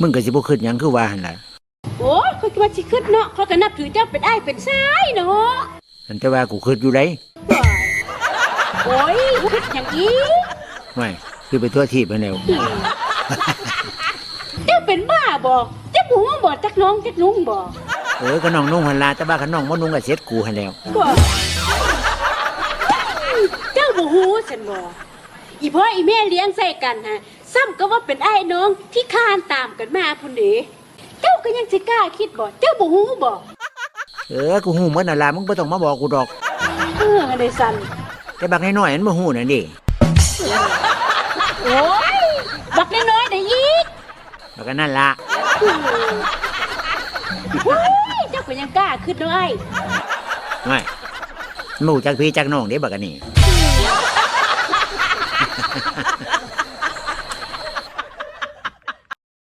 มึงก็สิบ่คิดหยังคือว่าหั่นล่ะโอ้ยเขาคิดว่าสิขึ้นเนาะเขาก็นับถือเจ้าเป็นอ้ายเป็นซ้ายเนาะอันแต่ว่ากูคิดอยู่ไดโอ้ยขึ้นอย่างอีกไม่คือไปทั่วทีบไปแล้วเจ้าเป็นบ้าบ่เจ้าหูบ่จักน้องจักนุ่งบ่เออก็น้องนุ่งหันลาแต่ว่าคันน้องบ่นุ่งก็เสร็จกูหันแล้วบ่เจ้าบ่ฮู้ฉันบ่อีพ่ออีแม่เลี้ยงใส่กันฮะ ซ้ำก็ว่าเป็นอ้ายน้องที่คานตามกันมาพุ่นเด้เจ้าก็ยังสิกล้าคิดบ่เจ้าบ่ฮู้บ่เออกูฮู้หมดนั่นล่ะมึงบ่ต้องมาบอกกูดอก เออในสันแต่บักน้อยๆมันบ่ฮู้นั่นดิโอ้ยบักน้อยๆได้อีกบักอันนั่นล่ะโอ้ยเจ้าก็ยังกล้าขึ้นเนาะไอ้ไม่มันบ่รู้จักพี่จักน้องเด้บักอันนี้